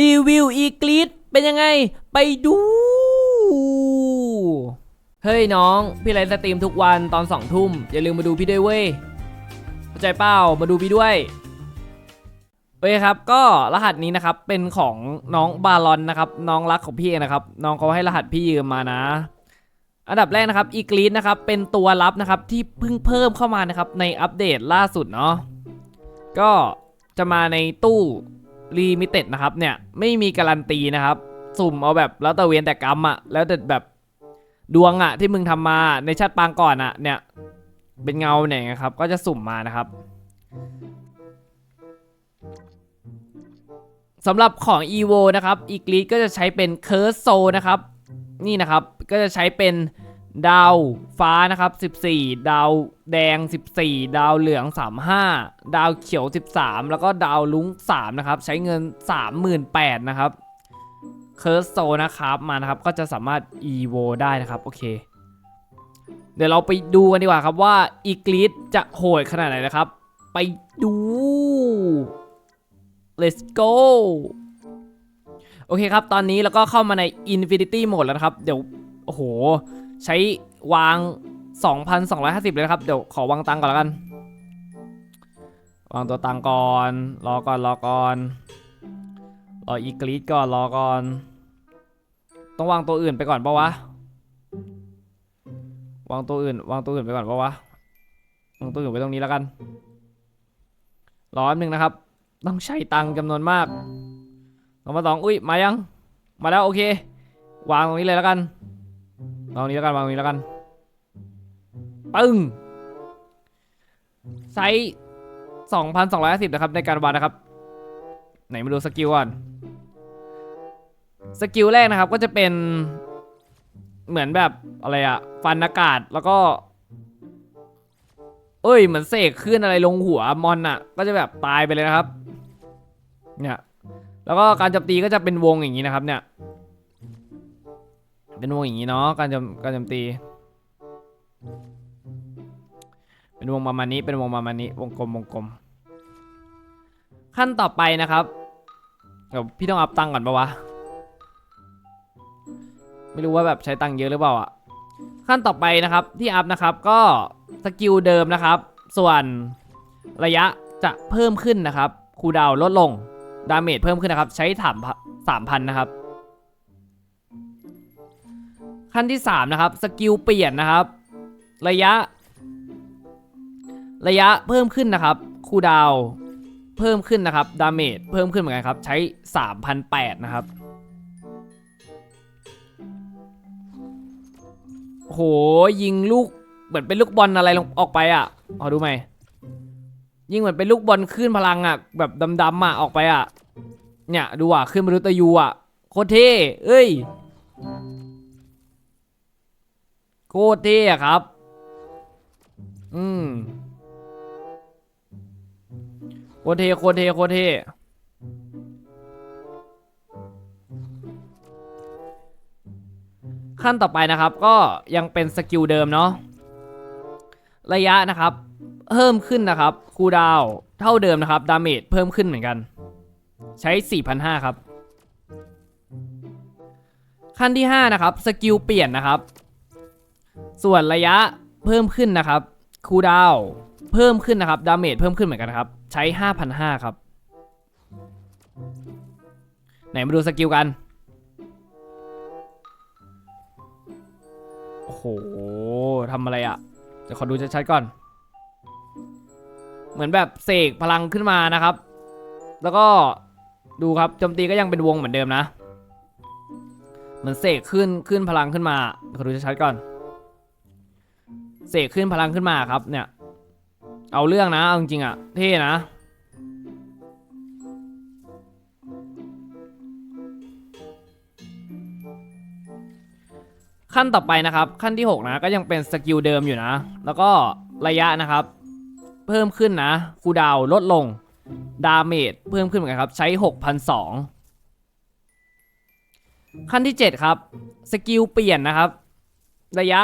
รีวิวอีกลิดเป็นยังไง ไปดู เฮ้ยน้อง พี่ไลฟ์สตรีมทุกวันตอนสองทุ่ม อย่าลืมมาดูพี่ด้วยเว้ยเข้าใจเปล่ามาดูพี่ด้วยโอเคครับ ก็รหัสนี้นะครับเป็นของน้องบาลอนนะครับ น้องรักของพี่เองนะครับ น้องเขาให้รหัสพี่ยืมมานะ อันดับแรกนะครับอีกลิดนะครับเป็นตัวลับนะครับที่เพิ่งเพิ่มเข้ามานะครับในอัปเดตล่าสุดเนาะก็จะมาในตู้ รีมิเต็ดนะครับเนี่ยไม่มีการันตีนะครับ สุ่มเอาแบบแล้วแต่เวียนแต่กรรมอะแล้วแต่แบบดวงอะที่มึงทำมาในชาติปางก่อนอะเนี่ยเป็นเงาเนี่ยนครับ ก็จะสุ่มมานะครับสำหรับของ EVO นะครับอีกลีก็จะใช้เป็นเคิร์สโซนะครับ นี่นะครับก็จะใช้เป็น ดาวฟ้านะครับ 14 ดาวแดง 14 ดาวเหลือง 35 ดาวเขียว 13 แล้วก็ดาวลุ้ง 3 นะครับ ใช้เงิน 38,000นะครับเคิร์สโซนะครับมานะครับ ก็จะสามารถ EVO ได้นะครับ โอเค เดี๋ยวเราไปดูกันดีกว่าครับว่าอีกลิดจะโหดขนาดไหนนะครับ ไปดู let's go โอเคครับ ตอนนี้เราก็เข้ามาใน Infinity Mode แล้วนะครับ เดี๋ยว โอ้โห ใช้วาง 2,250 เลยนะครับ เดี๋ยวขอวางตังก่อนแล้วกัน วางตัวตังก่อน รอก่อน รอก่อน รออีกรีดก่อน รอก่อน ต้องวางตัวอื่นไปก่อนปะวะ วางตัวอื่น วางตัวอื่นไปก่อนปะวะ วางตัวอื่นไว้ตรงนี้แล้วกัน รอแป๊บนึงนะครับ ต้องใช้ตังจำนวนมากลองมาสองอุ้ย มายัง มาแล้วโอเค วางตรงนี้เลยแล้วกัน วางนี้แล้วกันวางนี้แล้วกันปึ้งไซส์2,250นะครับในการวางนะครับ ไหนมาดูสกิลก่อนสกิลแรกนะครับก็จะเป็นเหมือนแบบอะไรอะฟันอากาศแล้วก็ เอ้ยเหมือนเสกขึ้นอะไรลงหัวมอนอะก็จะแบบตายไปเลยนะครับ เนี่ยแล้วก็การโจมตีก็จะเป็นวงอย่างนี้นะครับ เนี่ย เป็นวงอย่างนี้เนาะการจมการโจมตี เป็นวงประมาณนี้เป็นวงประมาณนี้วงกลมวงกลม ขั้นต่อไปนะครับเดี๋ยวพี่ต้องอัพตังก่อนปะวะไม่รู้ว่าแบบใช้ตังเยอะหรือเปล่าอะขั้นต่อไปนะครับที่อัพนะครับก็สกิลเดิมนะครับ ส่วนระยะจะเพิ่มขึ้นนะครับคูลดาวลดลงดาเมจเพิ่มขึ้นนะครับ ใช้ถามสามพันนะครับ ขั้นที่ 3 นะครับ สกิลเปลี่ยนนะครับ ระยะ ระยะเพิ่มขึ้นนะครับ คูดาวเพิ่มขึ้นนะครับ ดาเมจเพิ่มขึ้นเหมือนกันครับ ใช้3,800นะครับโหยิงลูกเหมือนเป็นลูกบอลอะไรลงออกไปอะขอดูไหมยิงเหมือนเป็นลูกบอลขึ้นพลังอะ แบบดำๆอะออกไปอะ เนี่ยดูอะขึ้นมนุษย์ตะยูอะโคตรเท่เอ้ย โคตรเท่อะครับ อืมโคตรเท่โคตรเท่โคตรเท่ขั้นต่อไปนะครับก็ยังเป็นสกิลเดิมเนาะระยะนะครับ เพิ่มขึ้นนะครับคูดาวเท่าเดิมนะครับดาเมจเพิ่มขึ้นเหมือนกัน ใช้ 4,500 ครับ ขั้นที่ 5 นะครับ สกิลเปลี่ยนนะครับ ส่วนระยะเพิ่มขึ้นนะครับคูดาวเพิ่มขึ้นนะครับดาเมจเพิ่มขึ้นเหมือนกันครับ ใช้ 5,500 ครับ ไหนมาดูสกิลกัน โอ้โหทำอะไรอะ่ะเดี๋ยวขอดูชัดๆก่อน เหมือนแบบเสกพลังขึ้นมานะครับ แล้วก็ดูครับโจมตีก็ยังเป็นวงเหมือนเดิมนะ เหมือนเสกขึ้นขึ้นพลังขึ้นมาขอดูชัดๆก่อน เสกขึ้นพลังขึ้นมาครับเนี่ย เอาเรื่องนะเอาจริงๆอะเท่นะขั้นต่อไปนะครับ ขั้นที่ 6 นะก็ยังเป็นสกิลเดิมอยู่นะ แล้วก็ระยะนะครับ เพิ่มขึ้นนะคูดาวลดลงดาเมจเพิ่มขึ้นเหมือนกันครับ ใช้ 6,002ขั้นที่ 7 ครับ สกิลเปลี่ยนนะครับ ระยะ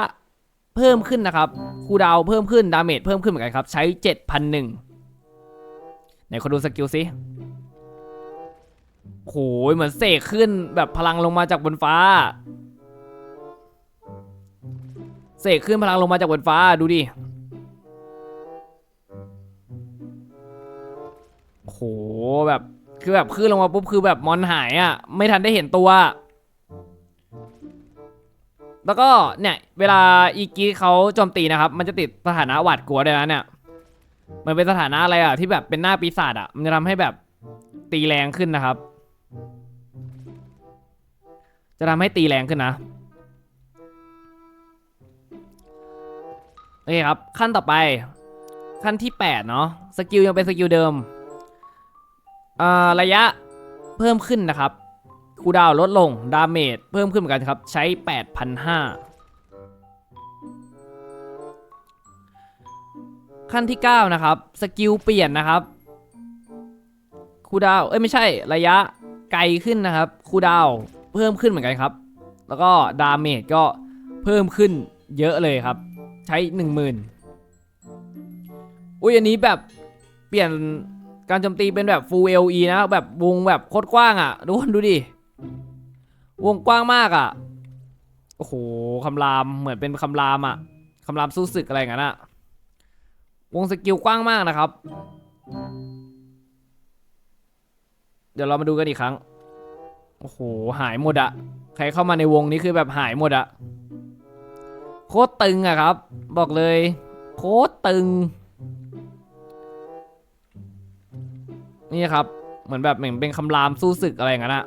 เพิ่มขึ้นนะครับคูดาวเพิ่มขึ้นดาเมจเพิ่มขึ้นเหมือนกันครับ ใช้ 7,001ไหนขอดูสกิลสิโหเหมือนเสกขึ้นแบบพลังลงมาจากบนฟ้า เสกขึ้นพลังลงมาจากบนฟ้าดูดิโหแบบคือแบบขึ้นลงมาปุ๊บคือแบบมอนหายอะ่ะ ไม่ทันได้เห็นตัว แล้วก็เนี่ยเวลาอีกีเขาโจมตีนะครับ มันจะติดสถานะหวาดกลัวด้วยนะเนี่ยมันเป็นสถานะอะไรอะที่แบบเป็นหน้าปีศาจอะ มันจะทำให้แบบตีแรงขึ้นนะครับ จะทำให้ตีแรงขึ้นนะโอเคครับ ขั้นต่อไป ขั้นที่ 8 เนาะสกิลยังเป็นสกิลเดิมอ่าระยะเพิ่มขึ้นนะครับ คูดาวลดลง ดาเมจเพิ่มขึ้นเหมือนกันครับ ใช้ 8,500 ขั้นที่ 9 นะครับ สกิลเปลี่ยนนะครับ คูดาว เอ้ย ไม่ใช่ ระยะไกลขึ้นนะครับ คูดาว เพิ่มขึ้นเหมือนกันครับ แล้วก็ดาเมจก็เพิ่มขึ้นเยอะเลยครับ ใช้ 10,000 อุ้ย อันนี้แบบเปลี่ยนการโจมตีเป็นแบบ full LE นะ แบบวงแบบโคตรกว้างอะ่ะทุกคนดูดิ วงกว้างมากอะ่ะ โอ้โหคำรามเหมือนเป็นคำรามอะ่ะคำรามสู้ศึกอะไรอย่างนั้นอะ่ะ วงสกิลกว้างมากนะครับ เดี๋ยวเรามาดูกันอีกครั้ง โอ้โห หายหมดอะใครเข้ามาในวงนี้คือแบบหายหมดอะโคตรตึงอะครับ บอกเลย โคตรตึง นี่ครับ เหมือนแบบเหมือนเป็นคำรามสู้ศึกอะไรอย่างนั้นอะ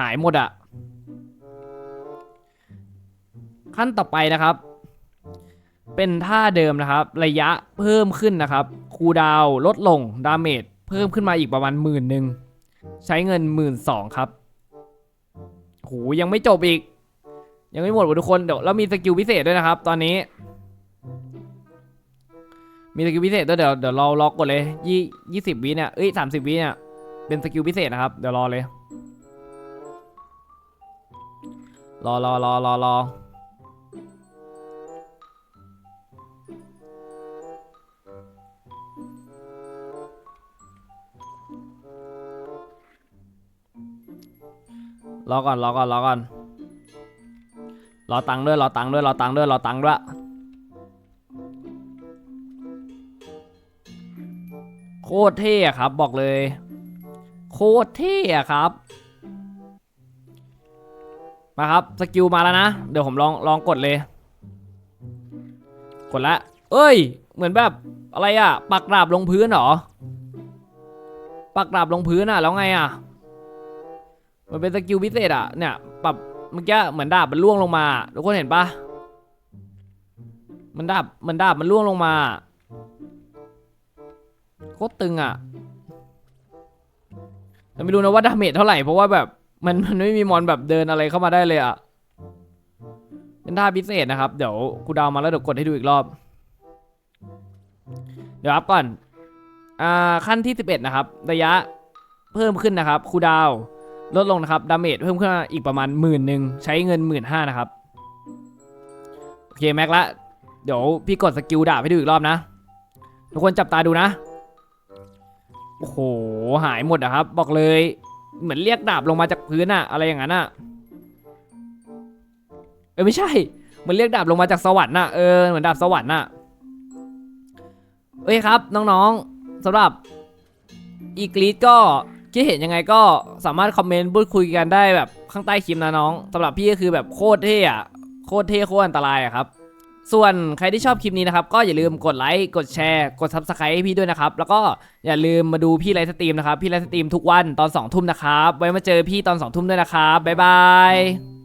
หายหมดอะ ขั้นต่อไปนะครับ เป็นท่าเดิมนะครับ ระยะเพิ่มขึ้นนะครับ คูดาวลดลง ดาเมจเพิ่มขึ้นมาอีกประมาณหมื่นหนึ่งใช้เงินหมื่นสองครับโหยังไม่จบอีก ยังไม่หมดว่ะทุกคนเดี๋ยวเรามีสกิลพิเศษด้วยนะครับ ตอนนี้ มีสกิลพิเศษด้วยเดี๋ยวเดี๋ยวเราล็อกกดเลยยี่ยี่สิบวิเนี่ยเอ้ยสามสิบวิเนี่ยเป็นสกิลพิเศษนะครับ เดี๋ยวรอเลย รอรอรอรอรอ รอก่อนรอก่อนรอก่อนรอตังค์ด้วยรอตังค์ด้วยรอตังค์ด้วยรอตังค์ด้วยโคตรเท่ครับบอกเลย โคตรเท่ครับ มาครับสกิลมาแล้วนะ เดี๋ยวผมลองลองกดเลย กดละ เอ้ย เหมือนแบบอะไรอะปักดาบลงพื้นหรอ ปักดาบลงพื้นอะแล้วไงอะ มันเป็นสกิลพิเศษอะเนี่ยปรับเมื่อกี้เหมือนดาบมันล่วงลงมาทุกคนเห็นปะมันดาบมันดาบมันล่วงลงมาโคตรตึงอะแต่ไม่รู้นะว่าดาเมจเท่าไหร่เพราะว่าแบบมันมันไม่มีมอนแบบเดินอะไรเข้ามาได้เลยอะเป็นท่าพิเศษนะครับ เดี๋ยวกูดาวมาแล้วเดี๋ยวกดให้ดูอีกรอบ เดี๋ยวอัพก่อนอ่าขั้นที่ 11 นะครับ ระยะเพิ่มขึ้นนะครับคูดาว ลดลงนะครับ ดาเมจเพิ่มขึ้นมาอีกประมาณหมื่นหนึ่งใช้เงินหมื่นห้านะครับ โอเคแม็กละ เดี๋ยวพี่กดสกิลดาบให้ดูอีกรอบนะ ทุกคนจับตาดูนะ โอ้โห หายหมดอะครับ บอกเลย เหมือนเรียกดาบลงมาจากพื้นอะอะไรอย่างนั้นอะเออไม่ใช่ เหมือนเรียกดาบลงมาจากสวรรค์น่ะเออ เหมือนดาบสวรรค์น่ะเอ้ยครับ น้องๆสำหรับอีกรีดก็ คิดเห็นยังไงก็สามารถคอมเมนต์พูดคุยกันได้แบบข้างใต้คลิปนะน้องสำหรับพี่ก็คือแบบโคตรเท่อะโคตรเท่โคตรอันตรายอะครับ ส่วนใครที่ชอบคลิปนี้นะครับ ก็อย่าลืมกดไลค์กดแชร์ กดซับสไครต์ให้พี่ด้วยนะครับ แล้วก็อย่าลืมมาดูพี่ไลฟ์สตรีมนะครับ พี่ไลฟ์สตรีมทุกวันตอน2ทุ่มนะครับ ไว้มาเจอพี่ตอน2ทุ่มด้วยนะครับบ๊ายบาย